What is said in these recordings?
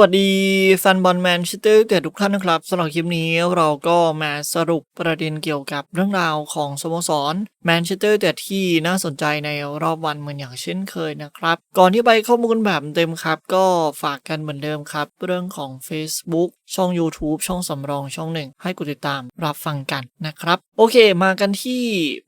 วัสดีแฟนบอลแมนเชสเตอร์เดทุกท่านนะครับสำหรับคลิปนี้เราก็มาสรุปประเด็นเกี่ยวกับเรื่องราวของสโมสรแมนเชสเตอร์แต่ที่น่าสนใจในรอบวันเหมือนอย่างเช่นเคยนะครับ ก่อนที่ไปข้อมูลแบบเต็มครับ ก็ฝากกันเหมือนเดิมครับ เรื่องของ Facebook ช่อง YouTube ช่องสำรองช่องหนึ่งให้กดติดตามรับฟังกันนะครับ โอเค มากันที่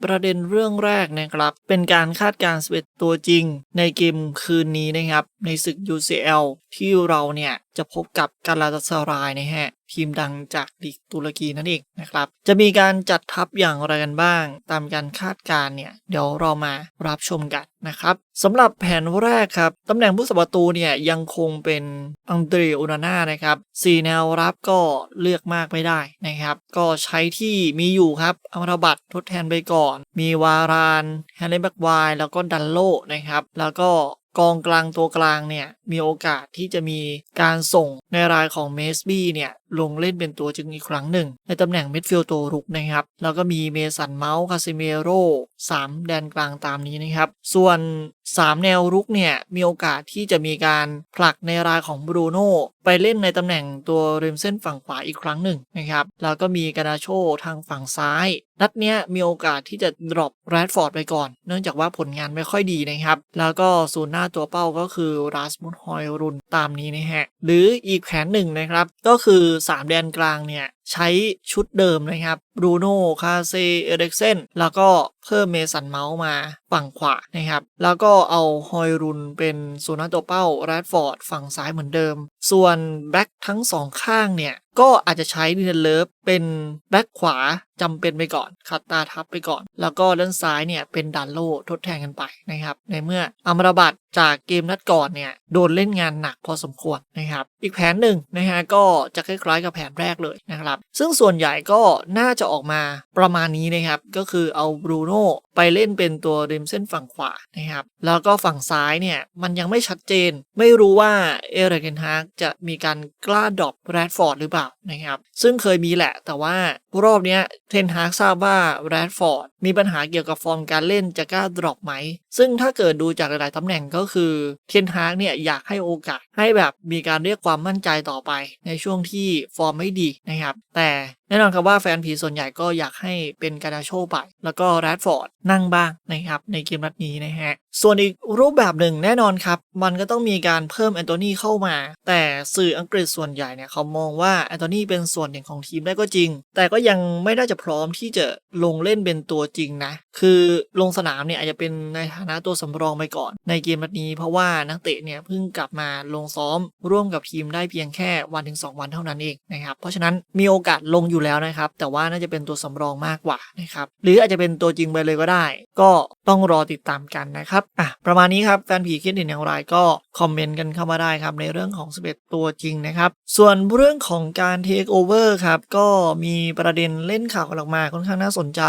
ประเด็นเรื่องแรกนะครับ เป็นการคาดการณ์11ตัวจริง ในเกมคืนนี้นะครับในศึก UCL ที่เราเนี่ยจะพบกับกาลาตาสรายนะฮะทีมดังจากลีกตุรกีนั่นเองนะครับ จะมีการจัดทัพอย่างไรกันบ้าง ตามการคาดการณ์เนี่ย เดี๋ยวเรามารับชมกันนะครับสำหรับแผนแรกครับ ตำแหน่งผู้สับประตูเนี่ย ยังคงเป็นอังเดรโอนาน่านะครับสี่แนวรับก็เลือกมากไม่ได้นะครับ ก็ใช้ที่มีอยู่ครับอัมรบัตทดแทนไปก่อน มีวารานแฮนเนบักวายแล้วก็ดันโลนะครับ แล้วก็กองกลางตัวกลางเนี่ย มีโอกาสที่จะมีการส่งในรายของเมสบี้เนี่ยลงเล่นเป็นตัวจึงอีกครั้งหนึ่ง ในตำแหน่งมิดฟิลด์ตัวรุกนะครับ แล้วก็มีเมสันเมาส์คาซิเมโร่3แดนกลางตามนี้นะครับ ส่วน 3 แนวรุกเนี่ย มีโอกาสที่จะมีการผลักในรายของบรูโน่ไปเล่นในตำแหน่งตัวริมเส้นฝั่งขวาอีกครั้งหนึ่งนะครับ แล้วก็มีกานาโชทางฝั่งซ้าย นัดเนี้ยมีโอกาสที่จะดรอปแรดฟอร์ดไปก่อน เนื่องจากว่าผลงานไม่ค่อยดีนะครับ แล้วก็ศูนย์หน้าตัวเป้าก็คือราสมุนฮอยรุนตามนี้นะฮะ หรืออีกแผนหนึ่งนะครับ ก็คือ 3 แดนกลางเนี่ย ใช้ชุดเดิมนะครับบรูโน่คาเซเอเร็กเซนแล้วก็เพิ่มเมสันเมาส์มาฝั่งขวานะครับ แล้วก็เอาฮอยรุนเป็นศูนย์หน้าตัวเป้าแรดฟอร์ดฝั่งซ้ายเหมือนเดิม ส่วนแบ็คทั้งสองข้างเนี่ย ก็อาจจะใช้ดินเลิฟเป็นแบ็คขวาจำเป็นไปก่อนขัดตาทับไปก่อน แล้วก็ด้านซ้ายเนี่ยเป็นดันโลทดแทนกันไปนะครับ ในเมื่ออัมรบัตจากเกมนัดก่อนเนี่ยโดนเล่นงานหนักพอสมควรนะครับ อีกแผนหนึ่งนะฮะก็จะคล้ายๆกับแผนแรกเลยนะครับซึ่งส่วนใหญ่ก็น่าจะออกมาประมาณนี้นะครับ ก็คือเอาบรูโน่ไปเล่นเป็นตัวริมเส้นฝั่งขวานะครับ แล้วก็ฝั่งซ้ายเนี่ย มันยังไม่ชัดเจน ไม่รู้ว่าเอเรเกนฮากจะมีการกล้าดรอปแรดฟอร์ดหรือเปล่านะครับ ซึ่งเคยมีแหละ แต่ว่ารอบนี้เทนฮากทราบว่าแรดฟอร์ดมีปัญหาเกี่ยวกับฟอร์มการเล่นจะกล้าดรอปไหม ซึ่งถ้าเกิดดูจากหลายๆตำแหน่งก็คือเทนฮากเนี่ยอยากให้โอกาสให้แบบมีการเรียกความมั่นใจต่อไป ในช่วงที่ฟอร์มไม่ดีนะครับ แต่แน่นอนครับว่าแฟนผีส่วนใหญ่ก็อยากให้เป็นกาดาโชไป แล้วก็แรดฟอร์ดนั่งบ้างนะครับในเกมนัดนี้นะฮะ ส่วนอีกรูปแบบหนึ่งแน่นอนครับ มันก็ต้องมีการเพิ่มแอนโทนีเข้ามา แต่สื่ออังกฤษส่วนใหญ่เนี่ยเขามองว่าแอนโทนีเป็นส่วนหนึ่งของทีมได้ก็จริง แต่ก็ยังไม่น่าจะพร้อมที่จะลงเล่นเป็นตัวจริงนะ คือลงสนามเนี่ยอาจจะเป็นในฐานะตัวสำรองไปก่อน ในเกมนัดนี้ เพราะว่านักเตะเนี่ยเพิ่งกลับมาลงซ้อมร่วมกับทีมได้เพียงแค่วันถึง2วันเท่านั้นเองนะครับ เพราะฉะนั้นมีโอกาสลงอยู่แล้วนะครับ แต่ว่าน่าจะเป็นตัวสำรองมากกว่านะครับหรืออาจจะเป็นตัวจริงไปเลยก็ได้ ก็ต้องรอติดตามกันนะครับอะประมาณนี้ครับแฟนผีคิดเห็นอย่างไรก็คอมเมนต์กันเข้ามาได้ครับในเรื่องของ 11 ตัวจริงนะครับ ส่วนเรื่องของการเทคโอเวอร์ครับก็มีประเด็นเล่นข่าวกันออกมาค่อนข้างน่าสนใจ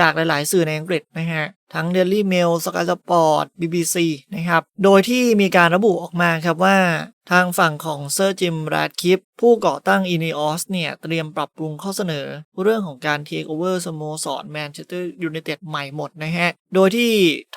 จากหลาย ๆ สื่อในอังกฤษนะฮะ ทั้ง Daily Mail Sky Sport BBC นะครับ โดยที่มีการระบุออกมาครับว่า ทางฝั่งของเซอร์จิมแรดคิปผู้ก่อตั้ง i n e o s เนี่ย เตรียมปรับปรุงข้อเสนอ เรื่องของการเทคโอเวอร์สโมสรแมนเชสเตอร์ยูไนเต็ดใหม่หมดนะฮะ โดยที่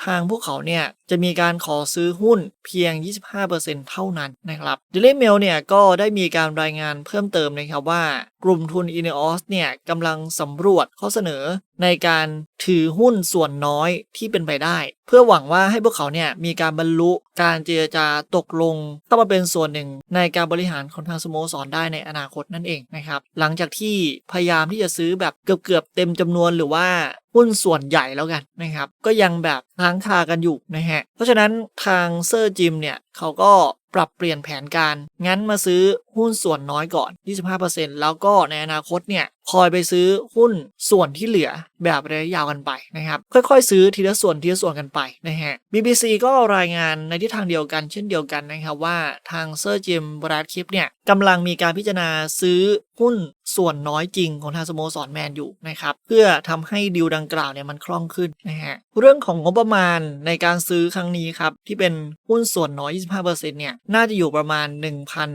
ทางพวกเขาเนี่ย จะมีการขอซื้อหุ้นเพียง 25%เท่านั้นนะครับ Daily Mail เนี่ย ก็ได้มีการรายงานเพิ่มเติมนะครับว่ากลุ่มทุน i n e o s เนี่ยกำลังสำรวจข้อเสนอ ในการถือหุ้นส่วนน้อยที่เป็นไปได้ เพื่อหวังว่าให้พวกเขาเนี่ยมีการบรรลุการเจรจาตกลงเข้ามาเป็นส่วนหนึ่งในการบริหารของทางสโมสรได้ในอนาคตนั่นเองนะครับ หลังจากที่พยายามที่จะซื้อแบบเกือบๆเต็มจำนวนหรือว่าหุ้นส่วนใหญ่แล้วกันนะครับ ก็ยังแบบค้างคากันอยู่นะฮะเพราะฉะนั้นทางเซอร์จิมเนี่ยเขาก็ปรับเปลี่ยนแผนการ งั้นมาซื้อหุ้นส่วนน้อยก่อน 25%แล้วก็ในอนาคตเนี่ย คอยไปซื้อหุ้นส่วนที่เหลือแบบระยะยาวกันไปนะครับค่อยๆ ซื้อทีละส่วนทีละส่วนกันไปนะฮะ BBC ก็รายงานในทิศทางเดียวกันเช่นเดียวกันนะครับว่าทางเซอร์จิมบราดคิปเนี่ยกำลังมีการพิจารณาซื้อหุ้นส่วนน้อยจริงของทางสโมสรแมนอยู่นะครับเพื่อทำให้ดีลดังกล่าวเนี่ยมันคล่องขึ้นนะฮะเรื่องของงบประมาณในการซื้อครั้งนี้ครับที่เป็นหุ้นส่วนน้อย 25%เนี่ยน่าจะอยู่ประมาณ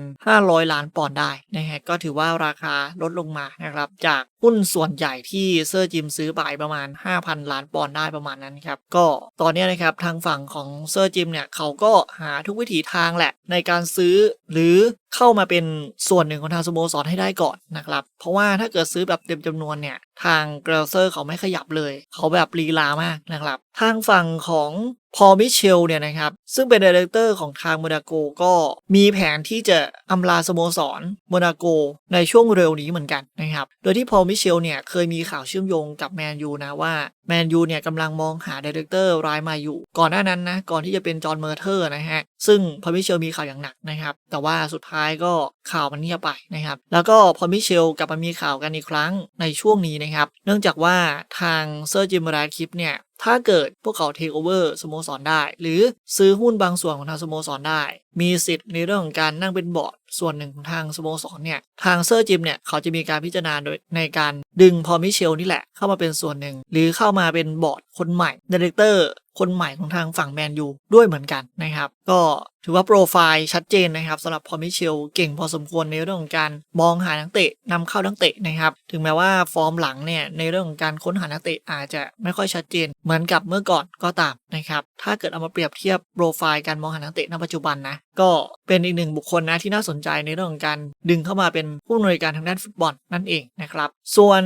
1,500 ล้านปอนด์ได้นะฮะก็ถือว่าราคาลดลงมานะครับจาก หุ้นส่วนใหญ่ที่เซอร์จิมซื้อไปประมาณ 5,000 ล้านปอนด์ได้ประมาณนั้นครับ ก็ตอนนี้นะครับทางฝั่งของเซอร์จิมเนี่ยเขาก็หาทุกวิถีทางแหละ ในการซื้อหรือเข้ามาเป็นส่วนหนึ่งของทางสโมสรให้ได้ก่อนนะครับ เพราะว่าถ้าเกิดซื้อแบบเต็มจำนวนเนี่ย ทางเกรลเซอร์เขาไม่ขยับเลย เขาแบบลีลามากนะครับ ทางฝั่งของพอมิเชลเนี่ยนะครับ ซึ่งเป็นดีเรคเตอร์ของทางโมนาโกก็มีแผนที่จะอำลาสโมสรโมนาโกในช่วงเร็วนี้เหมือนกันนะครับ โดยที่พอมิิเชลเนี่ยเคยมีข่าวเชื่อมโยงกับแมนยูนะว่าแมนยูเนี่ยกำลังมองหาดีเรคเตอร์รายใหมาอยู่ ก่อนหน้านั้นนะก่อนที่จะเป็นจอห์นเมอร์เทอร์นะฮะซึ่งพอมิเชลมีข่าวอย่างหนักนะครับแต่ว่าสุดท้ายก็ข่าวมันเงียบไปนะครับแล้วก็พอมิเชลกลับมามีข่าวกันอีกครั้งในช่วงนี้นะครับเนื่องจากว่าทางเซอร์จิมราคิปเนี่ยถ้าเกิดพวกเขาเทคโอเวอร์สโมสรได้ หรือซื้อหุ้นบางส่วนของทางสโมสรได้ มีสิทธิ์ในเรื่องของการนั่งเป็นบอร์ด ส่วนหนึ่งของทางสโมสรเนี่ยทางเซอร์จิมเนี่ยเขาจะมีการพิจารณาโดยในการดึงพอมิเชลนี่แหละเข้ามาเป็นส่วนหนึ่ง หรือเข้ามาเป็นบอร์ดคนใหม่ดีเรคเตอร์คนใหม่ของทางฝั่งแมนยูด้วยเหมือนกันนะครับ ก็ถือว่าโปรไฟล์ชัดเจนนะครับสำหรับพอมิเชลเก่งพอสมควรในเรื่องของการมองหานักเตะนำเข้านักเตะนะครับ ถึงแม้ว่าฟอร์มหลังเนี่ยในเรื่องของการค้นหานักเตะอาจจะไม่ค่อยชัดเจน เหมือนกับเมื่อก่อนก็ตามนะครับ ถ้าเกิดเอามาเปรียบเทียบโปรไฟล์การมองหานักเตะในปัจจุบันนะก็เป็นอีกหนึ่งบุคคลนะที่น่าสนใจในเรื่องของการดึงเข้ามาเป็นผู้อำนวยการทางด้านฟุตบอลนั่นเองนะครับ ส่วน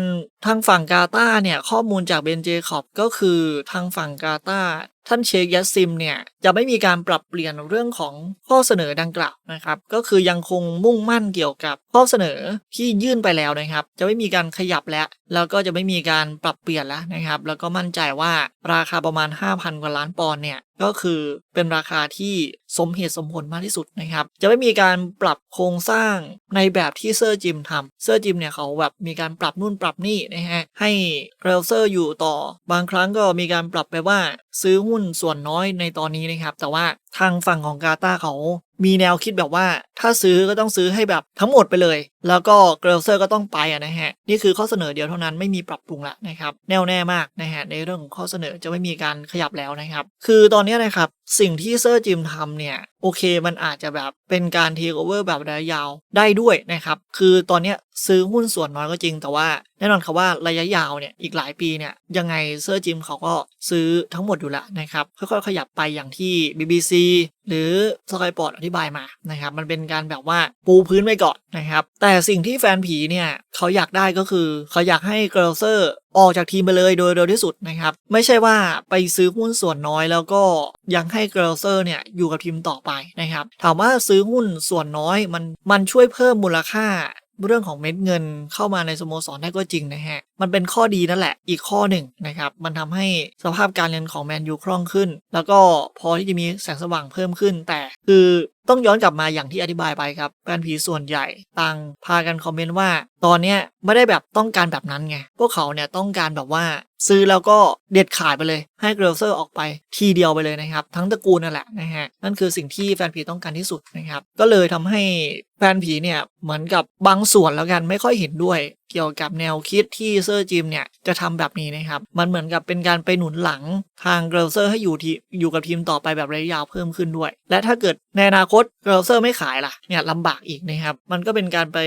ทางฝั่งกาตาเนี่ยข้อมูลจากเบนเจคอบก็คือทางฝั่งกาตา ท่านเชคยัสซิมเนี่ยจะไม่มีการปรับเปลี่ยนเรื่องของข้อเสนอดังกล่าวนะครับ ก็คือยังคงมุ่งมั่นเกี่ยวกับข้อเสนอที่ยื่นไปแล้วนะครับ จะไม่มีการขยับแล้วแล้วก็จะไม่มีการปรับเปลี่ยนแล้วนะครับ แล้วก็มั่นใจว่าราคาประมาณ 5,000 กว่าล้านปอนด์เนี่ยก็คือเป็นราคาที่สมเหตุสมผลมากที่สุดนะครับ จะไม่มีการปรับโครงสร้างในแบบที่เซอร์จิมทำเซอร์จิมเนี่ยเขาแบบมีการปรับนู่นปรับนี่นะฮะให้เรลเซอร์อยู่ต่อบางครั้งก็มีการปรับไปว่าซื้อหุ้นส่วนน้อยในตอนนี้นะครับ แต่ว่าทางฝั่งของกาตาเขามีแนวคิดแบบว่า ถ้าซื้อก็ต้องซื้อให้แบบทั้งหมดไปเลย แล้วก็เกรลเซอร์ก็ต้องไปอะนะฮะ นี่คือข้อเสนอเดียวเท่านั้นไม่มีปรับปรุงละนะครับ แน่วแน่มากนะฮะในเรื่องของข้อเสนอจะไม่มีการขยับแล้วนะครับ คือตอนนี้นะครับสิ่งที่เซอร์จิมทำเนี่ย โอเคมันอาจจะแบบเป็นการเทคโอเวอร์แบบระยะยาวได้ด้วยนะครับ คือตอนนี้ ซื้อหุ้นส่วนน้อยก็จริง แต่ว่าแน่นอนครับว่าระยะยาวเนี่ยอีกหลายปีเนี่ยยังไงเซอร์จิมเขาก็ซื้อทั้งหมดอยู่ละนะครับค่อยๆขยับไปอย่างที่ BBC หรือสกายปอร์ตอธิบายมานะครับมันเป็นการแบบว่าปูพื้นไว้ก่อนนะครับแต่สิ่งที่แฟนผีเนี่ยเขาอยากได้ก็คือเขาอยากให้เกรลเซอร์ออกจากทีมไปเลยโดยเร็วที่สุดนะครับไม่ใช่ว่าไปซื้อหุ้นส่วนน้อย แล้วก็ยังให้เกรลเซอร์เนี่ยอยู่กับทีมต่อไปนะครับถามว่าซื้อหุ้นส่วนน้อยมันมันช่วยเพิ่มมูลค่า เรื่องของเม็ดเงินเข้ามาในสโมสรได้ก็จริงนะฮะ มันเป็นข้อดีนั่นแหละ อีกข้อหนึ่งนะครับ มันทำให้สภาพการเงินของแมนยูคล่องขึ้น แล้วก็พอที่จะมีแสงสว่างเพิ่มขึ้น แต่คือต้องย้อนกลับมาอย่างที่อธิบายไปครับแฟนผีส่วนใหญ่ต่างพากันคอมเมนต์ว่าตอนเนี้ยไม่ได้แบบต้องการแบบนั้นไง พวกเขาเนี่ยต้องการแบบว่าซื้อแล้วก็เด็ดขาดไปเลย ให้เกรลเซอร์ออกไปทีเดียวไปเลยนะครับ ทั้งตระกูลนั่นแหละนะฮะ นั่นคือสิ่งที่แฟนผีต้องการที่สุดนะครับ ก็เลยทำให้แฟนผีเนี่ยเหมือนกับบางส่วนแล้วกันไม่ค่อยเห็นด้วย เกี่ยวกับแนวคิดที่เซอร์จิมเนี่ยจะทำแบบนี้นะครับ มันเหมือนกับเป็นการไปหนุนหลังทางเกรลเซอร์ให้อยู่ที่อยู่กับทีมต่อไปแบบระยะยาวเพิ่มขึ้นด้วย และถ้าเกิดในอนาคตเกรลเซอร์ไม่ขายล่ะเนี่ยลำบากอีกนะครับ มันก็เป็นการไป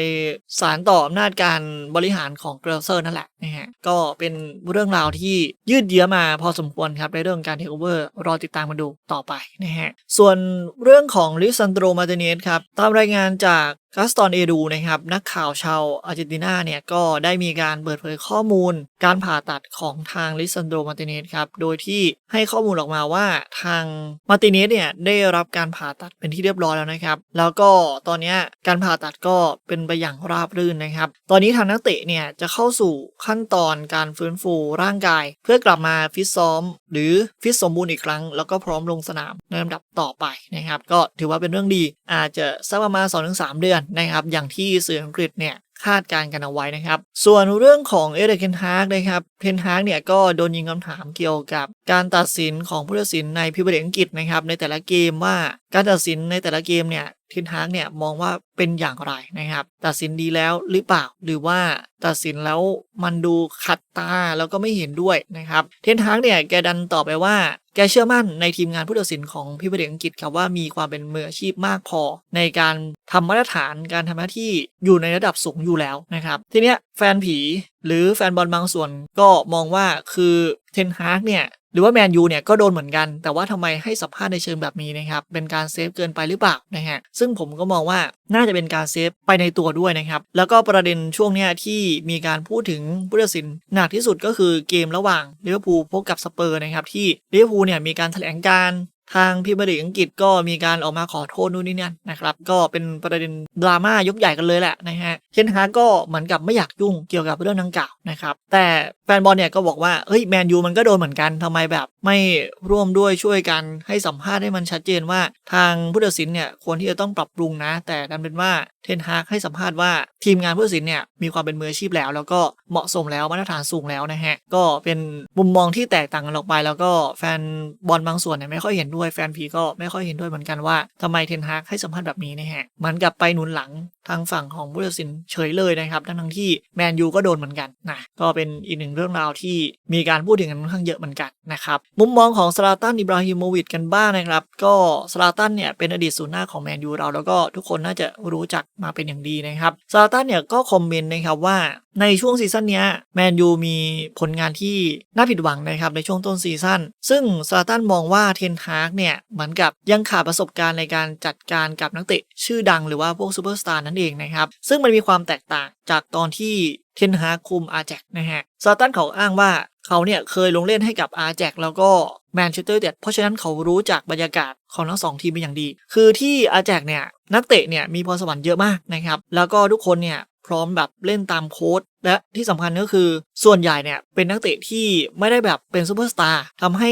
สารต่ออำนาจการบริหารของเกรลเซอร์นั่นแหละนะฮะก็เป็นเรื่องราวที่ยืดเยื้อมาพอสมควรครับในเรื่องการเทคโอเวอร์รอติดตามมาดูต่อไปนะฮะส่วนเรื่องของลิซันโดรมาเตเนสครับตามรายงานจากกัสตอนเอดูนะครับนักข่าวชาวอาร์เจนตินาเนี่ยก็ได้มีการเปิดเผยข้อมูล การผ่าตัดของทางลิซันโดมาติเนสครับโดยที่ให้ข้อมูลออกมาว่าทางมาติเนสเนี่ยได้รับการผ่าตัดเป็นที่เรียบร้อยแล้วนะครับ แล้วก็ตอนนี้การผ่าตัดก็เป็นไปอย่างราบรื่นนะครับ ตอนนี้ทางนักเตะเนี่ยจะเข้าสู่ขั้นตอนการฟื้นฟูร่างกาย เพื่อกลับมาฟิตซ้อม หรือฟิตสมบูรณ์อีกครั้ง แล้วก็พร้อมลงสนามในลำดับต่อไปนะครับก็ถือว่าเป็นเรื่องดีอาจจะสักประมาณ2-3เดือนนะครับ อย่างที่สื่ออังกฤษเนี่ยคาดการณ์กันเอาไว้นะครับ ส่วนเรื่องของเอเดเคนฮากนะครับเทนฮากเนี่ยก็โดนยิงคำถามเกี่ยวกับ การตัดสินของผู้ตัดสินในพิพเดียอังกฤษนะครับ ในแต่ละเกมว่าการตัดสินในแต่ละเกมเนี่ยเทนฮากเนี่ยมองว่าเป็นอย่างไรนะครับ ตัดสินดีแล้วหรือเปล่า หรือว่าตัดสินแล้วมันดูขัดตาแล้วก็ไม่เห็นด้วยนะครับ เทนฮากเนี่ยแกดันตอบไปว่า กแกเชื่อมั่นในทีมงานผู้ตัดสินของพิพิธภัณฑ์อังกฤษครับว่ามีความเป็นมืออาชีพมากพอ ในการทำมาตรฐานการทำหน้าที่อยู่ในระดับสูงอยู่แล้วนะครับ ทีเนี้ยแฟนผีหรือแฟนบอลบางส่วนก็มองว่าคือเทนฮาร์กเนี่ย หรือว่าแมนยูเนี่ยก็โดนเหมือนกัน แต่ว่าทำไมให้สัมภาษณ์ในเชิงแบบนี้นะครับ เป็นการเซฟเกินไปหรือเปล่านะฮะ ซึ่งผมก็มองว่าน่าจะเป็นการเซฟไปในตัวด้วยนะครับ แล้วก็ประเด็นช่วงเนี้ยที่มีการพูดถึงผู้ตัดสินหนักที่สุดก็คือเกมระหว่างลิเวอร์พูลพบกับสเปอร์นะครับที่ลิเวอร์พูลเนี่ยมีการแถลงการ ทางพิมพ์ดีอังกฤษก็มีการออกมาขอโทษนู่นนี่นั่นนะครับ ก็เป็นประเด็นดราม่ายกใหญ่กันเลยแหละนะฮะเคนฮาก็เหมือนกับไม่อยากยุ่งเกี่ยวกับเรื่องดังกล่าวนะครับ แต่แฟนบอลเนี่ยก็บอกว่าเฮ้ยแมนยูมันก็โดนเหมือนกันทำไมแบบ ไม่ร่วมด้วยช่วยกันให้สัมภาษณ์ให้มันชัดเจนว่า ทางผู้ตัดสินเนี่ยควรที่จะต้องปรับปรุงนะ แต่ดันเป็นว่าเทนฮากให้สัมภาษณ์ว่าทีมงานผู้ตัดสินเนี่ยมีความเป็นมืออาชีพแล้ว แล้วก็เหมาะสมแล้วมาตรฐานสูงแล้วนะฮะก็เป็นมุมมองที่แตกต่างกันออกไป แล้วก็แฟนบอลบางส่วนเนี่ยไม่ค่อยเห็นด้วยวยแฟนผีก็ไม่ค่อยเห็นด้วยเหมือนกันว่าทำไมเทนฮากให้สัมภาษณ์แบบนี้นะฮะเหมือนกับไปหนุนหลังทางฝั่งของผู้ตัดสินเฉยเลยนะครับทั้งทั้งที่แมนยูก็โดนเหมือนกันนะก็เป็นอีกหนึ่งเรื่องราวที่มีการพูดถึงกันค่อนข้างเยอะเหมือนกันนะครับมุมมองของสลาตันอิบราฮิโมวิชกันบ้างนะครับ ก็สลาตันเนี่ยเป็นอดีตศูนย์หน้าของแมนยูเราแล้วก็ทุกคนน่าจะรู้จักมาเป็นอย่างดีนะครับสลาตันเนี่ยก็คอมเมนต์นะครับว่า ในช่วงซีซั่นนี้แมนยูมีผลงานที่น่าผิดหวังนะครับในช่วงต้นซีซั่นซึ่งสลาตันมองว่าเทนฮากเนี่ยเหมือนกับยังขาดประสบการณ์ในการจัดการกับนักเตะชื่อดังหรือว่าพวกซูเปอร์สตาร์นั่นเองนะครับซึ่งมันมีความแตกต่างจากตอนที่เทนฮากคุมอาแจกนะฮะซาตันเขาอ้างว่าเขาเนี่ยเคยลงเล่นให้กับอาแจกแล้วก็แมนเชสเตอร์เดดเพราะฉะนั้นเขารู้จักบรรยากาศของทั้งสองทีมเป็นอย่างดี คือที่อาแจกเนี่ยนักเตะเนี่ยมีพรสวรรค์เยอะมากนะครับแล้วก็ทุกคนเนี่ย พร้อมแบบเล่นตามโค้ดและที่สำคัญก็คือ ส่วนใหญ่เนี่ยเป็นนักเตะที่ไม่ได้แบบเป็นซูเปอร์สตาร์ทำให้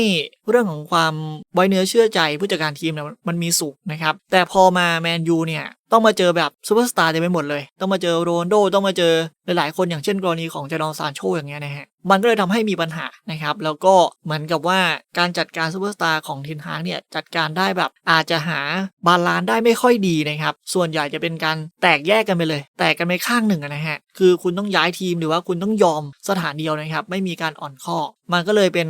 เรื่องของความไว้เนื้อเชื่อใจผู้จัดการทีมเนี่ยมันมีสูงนะครับ แต่พอมาแมนยูเนี่ยต้องมาเจอแบบซูเปอร์สตาร์เต็มไปหมดเลย ต้องมาเจอโรนโดต้องมาเจอหลายๆคนอย่างเช่นกรณีของเจดอนซานโชอย่างเงี้ยนะฮะมันก็เลยทำให้มีปัญหานะครับ แล้วก็เหมือนกับว่าการจัดการซูเปอร์สตาร์ของเทนฮากเนี่ยจัดการได้แบบอาจจะหาบาลานซ์ได้ไม่ค่อยดีนะครับ ส่วนใหญ่จะเป็นการแตกแยกกันไปเลย แตกกันไปข้างหนึ่งนะฮะ คือคุณต้องย้ายทีมหรือว่าคุณต้องยอมสถานเดียวนะครับ ไม่มีการอ่อนข้อ มันก็เลยเป็น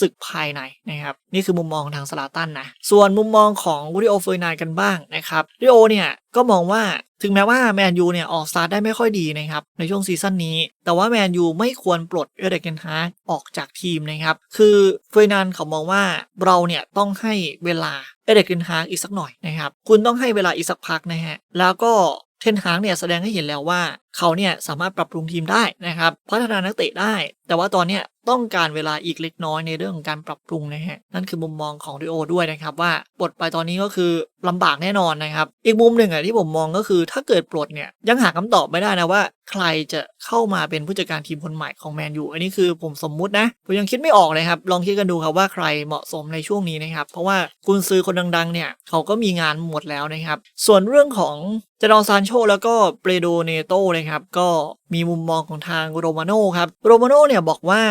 ศึกภายในนะครับ นี่คือมุมมองทางสลาตันนะ ส่วนมุมมองของริโอเฟอร์นายกันบ้างนะครับริโอเนี่ยก็มองว่าถึงแม้ว่าแมนยูเนี่ยออกสตาร์ทได้ไม่ค่อยดีนะครับในช่วงซีซั่นนี้ แต่ว่าแมนยูไม่ควรปลดเอเดเกนฮาร์ออกจากทีมนะครับ คือเฟอร์นันเขามองว่าเราเนี่ยต้องให้เวลาเอเดเกนฮาร์อีกสักหน่อยนะครับ คุณต้องให้เวลาอีกสักพักนะฮะ แล้วก็ เทนฮางเนี่ยแสดงให้เห็นแล้วว่าเขาเนี่ยสามารถปรับปรุงทีมได้นะครับพัฒนานักเตะได้ แต่ว่าตอนเนี้ยต้องการเวลาอีกเล็กน้อยในเรื่องของการปรับปรุงนะฮะนั่นคือมุมมองของดิโอด้วยนะครับว่าปลดไปตอนนี้ก็คือลำบากแน่นอนนะครับอีกมุมหนึ่งอะที่ผมมองก็คือถ้าเกิดปลดเนี่ยยังหาคำตอบไม่ได้นะว่า ใครจะเข้ามาเป็นผู้จัดการทีมคนใหม่ของแมนยูอันนี้คือผมสมมุตินะผมยังคิดไม่ออกเลยครับลองคิดกันดูครับว่าใครเหมาะสมในช่วงนี้นะครับเพราะว่ากุนซือคนดังๆเนี่ยเขาก็มีงานหมดแล้วนะครับส่วนเรื่องของจดอนซานโชแล้วก็เปรโดเนโตนะครับก็มีมุมมองของทางโรมาโน่ครับโรมาโน่เนี่ยบอกว่า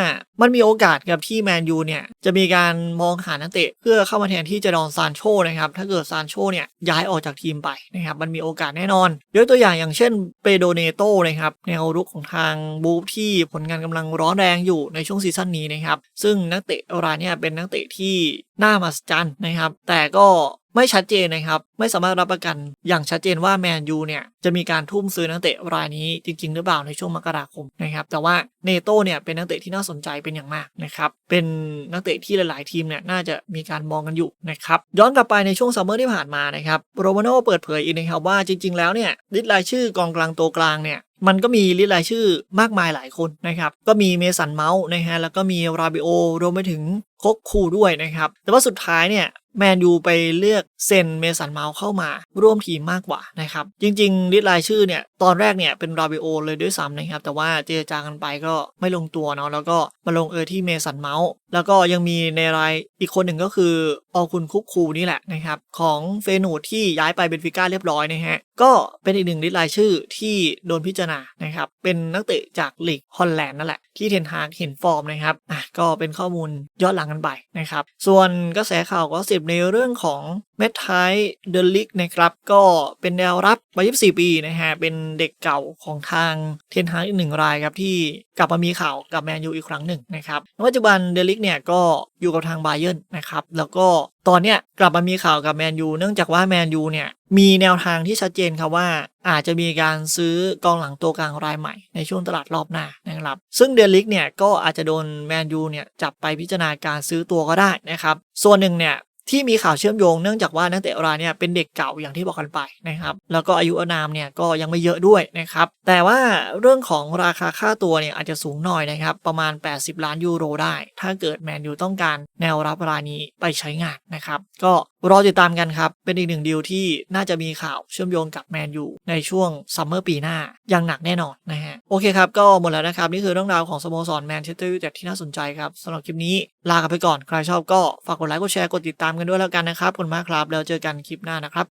มันมีโอกาสกับที่แมนยูเนี่ยจะมีการมองหานักเตะเพื่อเข้ามาแทนที่จดอนซานโชนะครับถ้าเกิดซานโชเนี่ยย้ายออกจากทีมไปนะครับมันมีโอกาสแน่นอนยกตัวอย่างอย่างเช่นเปโดเนโตนะครับแนวรุกของทางบูฟที่ผลงานกำลังร้อนแรงอยู่ในช่วงซีซั่นนี้นะครับซึ่งนักเตะรายเนี่ยเป็นนักเตะที่น่ามหัศจรรย์นะครับแต่ก็ ไม่ชัดเจนนะครับ ไม่สามารถรับประกันอย่างชัดเจนว่าแมนยูเนี่ยจะมีการทุ่มซื้อนักเตะรายนี้จริง ๆ หรือเปล่าในช่วงมกราคมนะครับแต่ว่าเนโตเนี่ยเป็นนักเตะที่น่าสนใจเป็นอย่างมากนะครับเป็นนักเตะที่หลาย ๆ ทีมเนี่ยน่าจะมีการมองกันอยู่นะครับย้อนกลับไปในช่วงซัมเมอร์ที่ผ่านมานะครับโรมาโน่เปิดเผยอีกนะครับว่าจริง ๆ แล้วเนี่ยลิสต์รายชื่อกองกลางตัวกลางเนี่ยมันก็มีลิสต์รายชื่อมากมายหลายคนนะครับ ก็มีเมสันเมาส์นะฮะ แล้วก็มีราบิโอ รวมไปถึงโคกคูด้วยนะครับ แต่ว่าสุดท้ายเนี่ย แมนยูไปเลือกเซนเมสันเมาส์เข้ามาร่วมทีมมากกว่านะครับ จริงๆลิสต์รายชื่อเนี่ย ตอนแรกเนี่ยเป็นราบิโอเลยด้วยซ้ำนะครับ แต่ว่าเจรจากันไปก็ไม่ลงตัวเนาะแล้วก็มาลงเออที่เมสันเมาส์แล้วก็ยังมีในรายอีกคนหนึ่งก็คือออคุณคุกคูนี่แหละนะครับ ของเฟนูดที่ย้ายไปเบนฟิก้าเรียบร้อยนะฮะก็เป็นอีกหนึ่งลิสต์รายชื่อที่โดนพิจารณานะครับเป็นนักเตะจากลีกฮอลแลนด์นั่นแหละ ที่เทนฮากเห็นฟอร์มนะครับอะก็เป็นข้อมูลย้อนหลังกันไปนะครับ ส่วนกระแสข่าวก็สิบในเรื่องของเมทไทเดลิกนะครับ ก็เป็นแนวรับวัย24 ปีนะฮะ เป็นเด็กเก่าของทางเทนฮากอีกหนึ่งรายครับ ที่กลับมามีข่าวกับแมนยูอีกครั้งหนึ่งนะครับปัจจุบันเดลิกเนี่ยก็อยู่กับทางไบเยนนะครับ แล้วก็ตอนเนี้ยกลับมามีข่าวกับแมนยูเนื่องจากว่าแมนยูเนี่ยมีแนวทางที่ชัดเจนครับว่า อาจจะมีการซื้อกองหลังตัวกลางรายใหม่ ในช่วงตลาดรอบหน้านะครับซึ่งเดลิกเนี่ยก็อาจจะโดนแมนยูเนี่ยจับไปพิจารณาการซื้อตัวก็ได้นะครับส่วนหนึ่งเนี่ย ที่มีข่าวเชื่อมโยงเนื่องจากว่านักเตะรายเนี่ยเป็นเด็กเก่าอย่างที่บอกกันไปนะครับแล้วก็อายุอนามเนี่ยก็ยังไม่เยอะด้วยนะครับแต่ว่าเรื่องของราคาค่าตัวเนี่ยอาจจะสูงหน่อยนะครับประมาณ 80 ล้านยูโรได้ ถ้าเกิดแมนยูต้องการแนวรับรายนี้ไปใช้งานนะครับก็รอติดตามกันครับ เป็นอีกหนึ่งดีลที่น่าจะมีข่าวเชื่อมโยงกับแมนยูในช่วงซัมเมอร์ปีหน้าอย่างหนักแน่นอนนะฮะโอเคครับ ก็หมดแล้วนะครับ นี่คือเรื่องราวของสโมสรแมนเชสเตอร์ยูไนเต็ดที่น่าสนใจครับสำหรับคลิปนี้ลากันไปก่อนใครชอบก็ฝากกดไลค์กดแชร์กดติดตามกันด้วยแล้วกันนะครับขอบคุณมากครับ แล้วเจอกันคลิปหน้านะครับ